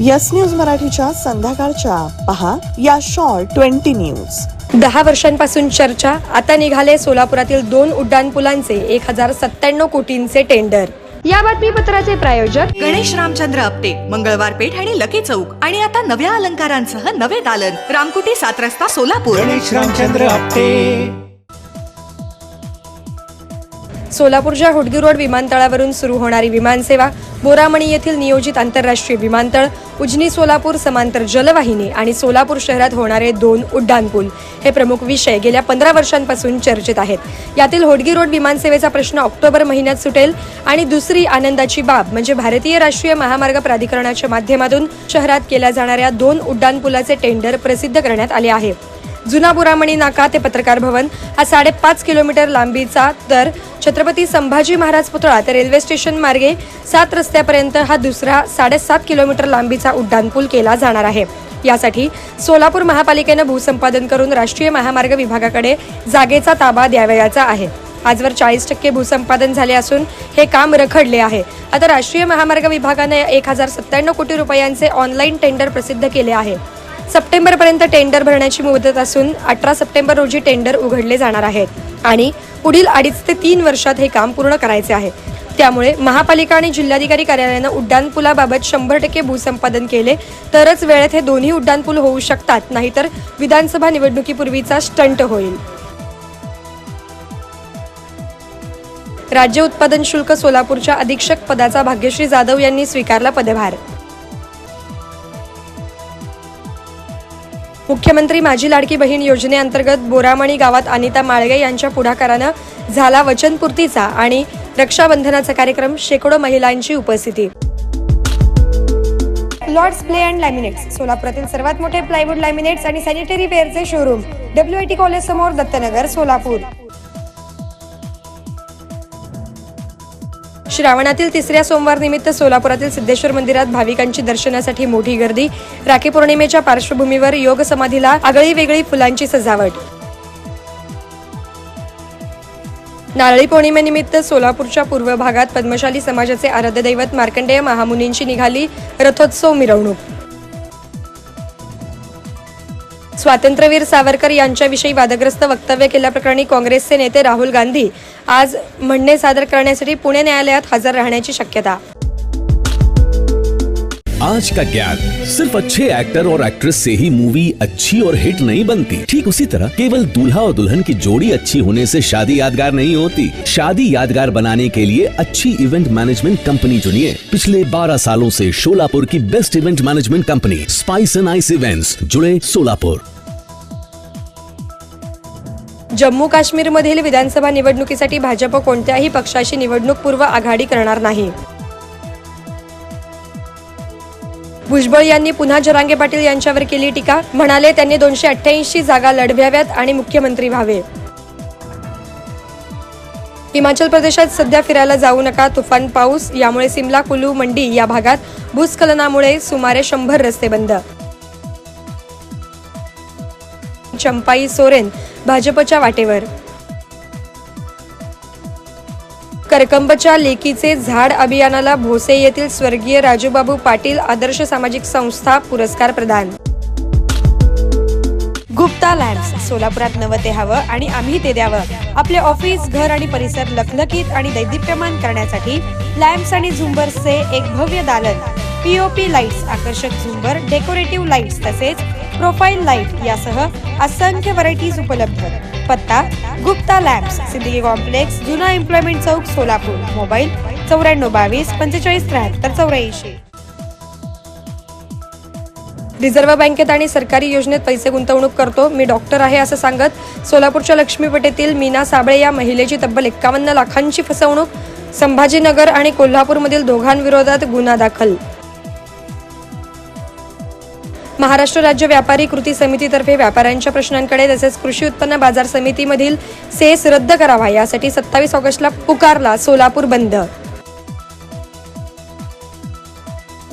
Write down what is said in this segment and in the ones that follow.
Yes news मराठीच्या संध्याकाळच्या. पहा या शॉर्ट ट्वेंटी न्यूज दहा वर्षांपासून चर्चा आता निघाले सोलापुरातील दोन उड्डाणपुलांचे एक हजार सत्त्याण्णव कोटींचे टेंडर. या बातमीपत्राचे प्रायोजक गणेश रामचंद्र आपटे मंगळवार पेठ आणि लकी चौक. आणि आता नव्या अलंकारांसह नवे दालन. रामकुटी सात रस्ता सोलापूर. गणेश रामचंद्र आपटे. सोलापूरच्या हुडगी रोड विमानतळावरून सुरू होणारी विमानसेवा बोरामणी येथील नियोजित आंतरराष्ट्रीय विमानतळ उजनी सोलापूर समांतर जलवाहिनी आणि सोलापूर शहरात होणारे दोन उड्डाणपूल हे प्रमुख विषय गेल्या पंधरा वर्षांपासून चर्चेत आहेत. यातील होडगी रोड विमानसेवेचा प्रश्न ऑक्टोबर महिन्यात सुटेल आणि दुसरी आनंदाची बाब म्हणजे भारतीय राष्ट्रीय महामार्ग प्राधिकरणाच्या माध्यमातून शहरात केल्या जाणाऱ्या दोन उड्डाणपुलाचे टेंडर प्रसिद्ध करण्यात आले आहे. जुना बुरामणी नाका ते पत्रकार भवन हा साडेपाच किलोमीटर लांबीचा तर छत्रपती संभाजी महाराज पुतळा ते रेल्वे स्टेशन मार्गे सात रस्त्यापर्यंत हा दुसरा साडेसात किलोमीटर लांबीचा उड्डाणपूल केला जाणार आहे. यासाठी सोलापूर महापालिकेनं भूसंपादन करून राष्ट्रीय महामार्ग विभागाकडे जागेचा ताबा द्यावयाचा आहे. आजवर चाळीस टक्के भूसंपादन झाले असून हे काम रखडले आहे. आता राष्ट्रीय महामार्ग विभागाने एक हजार सत्त्याण्णव कोटी रुपयांचे ऑनलाईन टेंडर प्रसिद्ध केले आहे. सप्टेंबरपर्यंत टेंडर भरण्याची मुदत असून अठरा सप्टेंबर रोजी टेंडर उघडले जाणार आहेत. आणि पुढील अडीच ते तीन वर्षात हे काम पूर्ण करायचे आहे. त्यामुळे महापालिका आणि जिल्हाधिकारी कार्यालयानं उड्डाणपुलाबाबत शंभर टक्के भूसंपादन केले तरच वेळेत हे दोन्ही उड्डाणपूल होऊ शकतात नाहीतर विधानसभा निवडणुकीपूर्वीचा स्टंट होईल. राज्य उत्पादन शुल्क सोलापूरच्या अधीक्षक पदाचा भाग्यश्री जाधव यांनी स्वीकारला पदभार. मुख्यमंत्री माझी लाडकी बहीण योजनेअंतर्गत बोरामणी गावात अनिता माळगे यांच्या पुढाकारानं झाला वचनपूर्तीचा आणि रक्षाबंधनाचा कार्यक्रम शेकडो महिलांची उपस्थिती. लॉर्ड्स प्ले अँड लॅमिनेट्स सोलापुरातील सर्वात मोठे प्लायवूड लॅमिनेट्स आणि sanitary वेअरचे showroom W I T college समोर दत्तनगर सोलापूर. श्रावणातील तिसऱ्या सोमवार निमित्त सोलापुरातील सिद्धेश्वर मंदिरात भाविकांची दर्शनासाठी मोठी गर्दी. राखी पौर्णिमेच्या पार्श्वभूमीवर योग समाधीला आगळी वेगळी फुलांची सजावट. नारळी पौर्णिमेनिमित्त सोलापूरच्या पूर्व भागात पद्मशाली समाजाचे आराध्यदैवत मार्कंडेय महामुनींची निघाली रथोत्सव मिरवणूक. स्वातंत्र्यवीर सावरकर यांच्याविषयी वादग्रस्त वक्तव्य के केल्याप्रकरणी काँग्रेसचे नेते राहुल गांधी आज म्हणणे सादर करण्यासाठी पुणे न्यायालयात हजर राहण्याची शक्यता. आज का ज्ञान? सिर्फ़ अच्छे एक्टर और एक्ट्रेस से ही मूवी अच्छी और हिट नहीं बनती। ठीक उसी तरह केवल दूल्हा और दुल्हन की जोड़ी अच्छी होने से शादी यादगार नहीं होती। शादी यादगार बनाने के लिए अच्छी इवेंट मैनेजमेंट कंपनी चुनिए। पिछले 12 सालों से शोलापुर की best event management company spice and ice events जुड़े सोलापुर जम्मू काश्मीरमधील विधानसभा निवडणुकीसाठी भाजप कोणत्याही पक्षाशी निवडणूकपूर्व आघाडी करणार नाही. भुजबळ यांनी पुन्हा जरांगे पाटील यांच्यावर केली टीका. म्हणाले त्यांनी दोनशे अठ्ठ्याऐंशी जागा लढव्याव्यात आणि मुख्यमंत्री व्हावे. हिमाचल प्रदेशात सध्या फिरायला जाऊ नका तुफान पाऊस यामुळे सिमला कुलू मंडी या भागात भूस्खलनामुळे सुमारे शंभर रस्ते बंद. चंपाई सोरेन भाजपच्या वाटेवर. करकंबच्या लेकीचे झाड अभियानाला भोसे येथील स्वर्गीय राजूबाबू पाटील आदर्श सामाजिक संस्था पुरस्कार प्रदान. गुप्ता लॅम्प्स सोलापुरात नवं ते हवं आणि आम्ही ते द्यावं. आपले ऑफिस घर आणि परिसर लखलखीत आणि दैदिप्यमान करण्यासाठी लॅम्प्स आणि झुंबर्सचे एक भव्य दालन. पीओपी लाईट्स आकर्षक झुंबर डेकोरेटिव्ह लाईट्स तसेच प्रोफाईल लाइट यासह असंख्य व्हरायटीज उपलब्ध. पत्ता गुप्ता लॅम्प्स सिद्दीकी कॉम्प्लेक्स जुना एम्प्लॉयमेंट चौक सोलापूर. मोबाईल चौऱ्याण्णव बावीस पंचेचाळीस त्र्याहत्तर चौऱ्याऐंशी. रिझर्व्ह बँकेत आणि सरकारी योजनेत पैसे गुंतवणूक करतो. मी डॉक्टर आहे असं सांगत सोलापूरच्या लक्ष्मीपेठेतील मीना साबळे या महिलेची तब्बल एक्कावन्न लाखांची फसवणूक. संभाजीनगर आणि कोल्हापूरमधील दोघांविरोधात गुन्हा दाखल. महाराष्ट्र राज्य व्यापारी कृती समितीतर्फे व्यापाऱ्यांच्या प्रश्नांकडे तसेच कृषी उत्पन्न बाजार समितीमधील सेस रद्द करावा यासाठी सत्तावीस ऑगस्टला पुकारला सोलापूर बंद.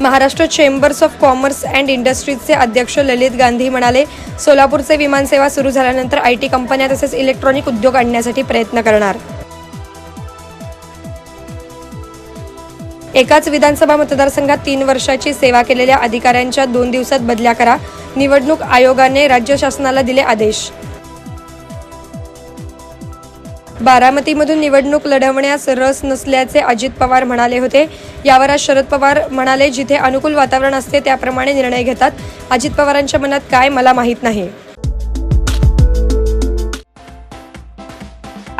Maharashtra chambers of commerce and इंडस्ट्रीजचे अध्यक्ष ललित गांधी म्हणाले सोलापूरचे विमानसेवा सुरू झाल्यानंतर आय टी कंपन्या तसेच इलेक्ट्रॉनिक उद्योग आणण्यासाठी प्रयत्न करणार. एकाच विधानसभा मतदारसंघात तीन वर्षाची सेवा केलेल्या अधिकाऱ्यांच्या दोन दिवसात बदल्या करा. निवडणूक आयोगाने राज्य शासनाला दिले आदेश. बारामतीमधून निवडणूक लढवण्यास रस नसल्याचे अजित पवार म्हणाले होते. यावर आज शरद पवार म्हणाले जिथे अनुकूल वातावरण असते त्याप्रमाणे निर्णय घेतात. अजित पवारांच्या मनात काय मला माहीत नाही.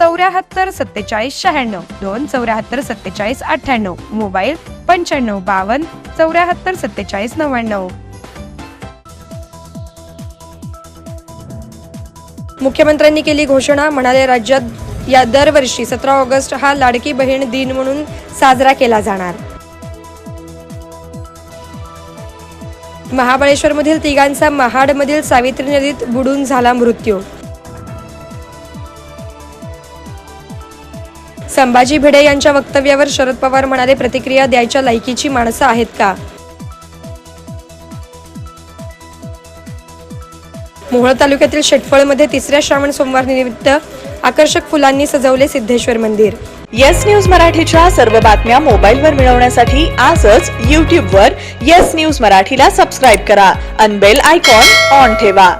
चौऱ्याहत्तर सत्तेचाळीस शहाण्णव. दोन चौऱ्याहत्तर सत्तेचाळीस अठ्ठ्याण्णव. मोबाईल पंच्याण्णव बावन्न चौऱ्याहत्तर सत्तेचाळीस नव्याण्णव. मुख्यमंत्र्यांनी केली घोषणा. म्हणाले राज्यात या दरवर्षी सतरा ऑगस्ट हा लाडकी बहीण दिन म्हणून साजरा केला जाणार. महाबळेश्वरमधील तिघांचा महाडमधील सावित्री नदीत बुडून झाला मृत्यू. संभाजी भिडे यांच्या वक्तव्यावर शरद पवार म्हणाले प्रतिक्रिया द्यायच्या लायकीची माणसं आहेत का? मोहोळ तालुक्यातील शेटफळमध्ये तिसऱ्या श्रावण सोमवार निमित्त आकर्षक फुलांनी सजवले सिद्धेश्वर मंदिर. येस न्यूज मराठीच्या सर्व बातम्या मोबाईलवर मिळवण्यासाठी आजच यूट्यूबवर येस न्यूज मराठीला सबस्क्राईब करा. अनबेल आयकॉन ऑन ठेवा.